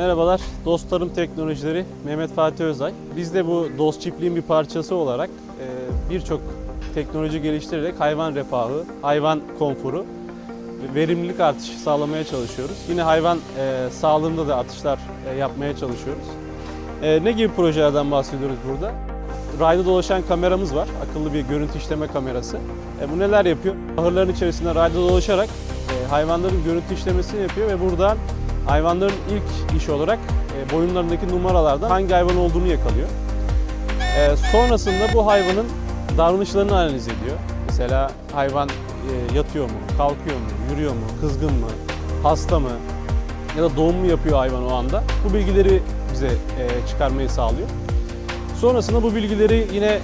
Merhabalar, Dost Tarım Teknolojileri Mehmet Fatih Özay. Biz de bu Dost Çiftliğin bir parçası olarak e, birçok teknoloji geliştirerek hayvan refahı, hayvan konforu, ve verimlilik artışı sağlamaya çalışıyoruz. Yine hayvan e, sağlığında da artışlar e, yapmaya çalışıyoruz. Ne gibi projelerden bahsediyoruz burada? Rayda dolaşan kameramız var, akıllı bir görüntü işleme kamerası. Bu neler yapıyor? Ahırların içerisinde rayda dolaşarak hayvanların görüntü işlemesini yapıyor ve buradan hayvanların ilk iş olarak e, boyunlarındaki numaralardan hangi hayvan olduğunu yakalıyor. E, sonrasında bu hayvanın davranışlarını analiz ediyor. Mesela hayvan e, yatıyor mu, kalkıyor mu, yürüyor mu, kızgın mı, hasta mı ya da doğum mu yapıyor hayvan o anda. Bu bilgileri bize çıkarmayı sağlıyor. Sonrasında bu bilgileri yine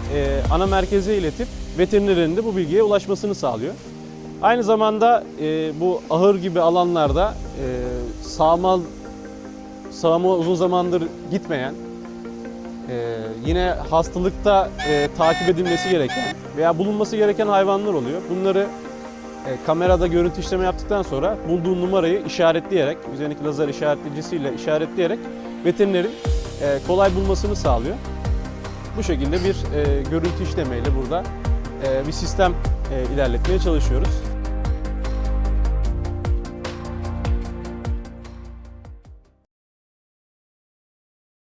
ana merkeze iletip veterinerin de bu bilgiye ulaşmasını sağlıyor. Aynı zamanda e, bu ahır gibi alanlarda e, sağma, sağma uzun zamandır gitmeyen, e, yine hastalıkta e, takip edilmesi gereken veya bulunması gereken hayvanlar oluyor. Bunları e, kamerada görüntü işleme yaptıktan sonra bulduğu numarayı işaretleyerek, üzerindeki lazer işaretleyicisiyle işaretleyerek veterinerin e, kolay bulmasını sağlıyor. Bu şekilde bir e, görüntü işlemeyle burada e, bir sistem ilerletmeye çalışıyoruz.